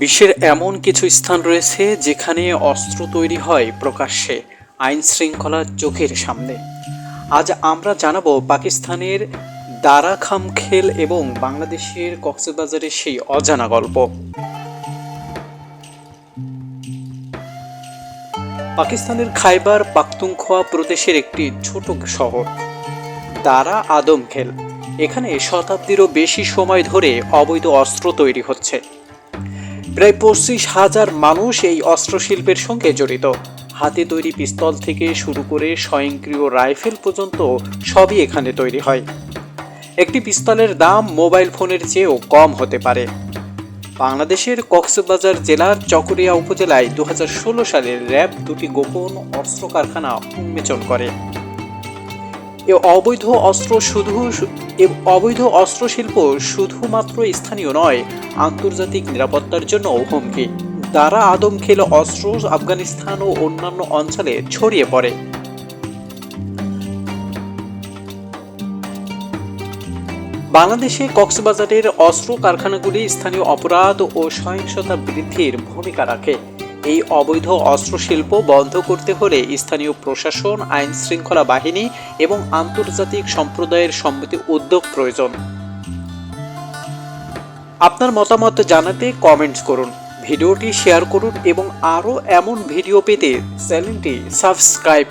বিশ্বের এমন কিছু স্থান রয়েছে যেখানে অস্ত্র তৈরি হয় প্রকাশ্যে আইন শৃঙ্খলার চোখের সামনে। আজ আমরা জানাব পাকিস্তানের দারাখাম খেল এবং বাংলাদেশের কক্সবাজারের সেই অজানা গল্প। পাকিস্তানের খাইবার পাখতুনখোয়া প্রদেশের একটি ছোট শহর, দারা আদম খেল। এখানে শতাব্দীরও বেশি সময় ধরে অবৈধ অস্ত্র তৈরি হচ্ছে। প্রায় পঁচিশ হাজার মানুষ এই অস্ত্রশিল্পের সঙ্গে জড়িত। হাতে তৈরি পিস্তল থেকে শুরু করে স্বয়ংক্রিয় রাইফেল পর্যন্ত সবই এখানে তৈরি হয়। একটি পিস্তলের দাম মোবাইল ফোনের চেয়েও কম হতে পারে। বাংলাদেশের কক্সবাজার জেলার চকরিয়া উপজেলায় দু হাজার ষোলো সালে র্যাব দুটি গোপন অস্ত্র কারখানা উন্মোচন করে। এ অবৈধ অস্ত্র শুধু এ অবৈধ অস্ত্র শিল্প শুধুমাত্র স্থানীয় নয়, আন্তর্জাতিক নিরাপত্তার জন্য হুমকি। দ্বারা আদম খেল অস্ত্র আফগানিস্তান ও অন্যান্য অঞ্চলে ছড়িয়ে পড়ে। বাংলাদেশে কক্সবাজারের অস্ত্র কারখানাগুলি স্থানীয় অপরাধ ও সহিংসতা বৃদ্ধির ভূমিকা রাখে। এই অবৈধ অস্ত্র শিল্প বন্ধ করতে হলে স্থানীয় প্রশাসন, আইন শৃঙ্খলা বাহিনী এবং আন্তর্জাতিক সম্প্রদায়ের সম্মতি উদ্যোগ প্রয়োজন। আপনার মতামত জানাতে কমেন্টস করুন। ভিডিওটি শেয়ার করুন এবং আরও এমন ভিডিও পেতে চ্যানেলটি সাবস্ক্রাইব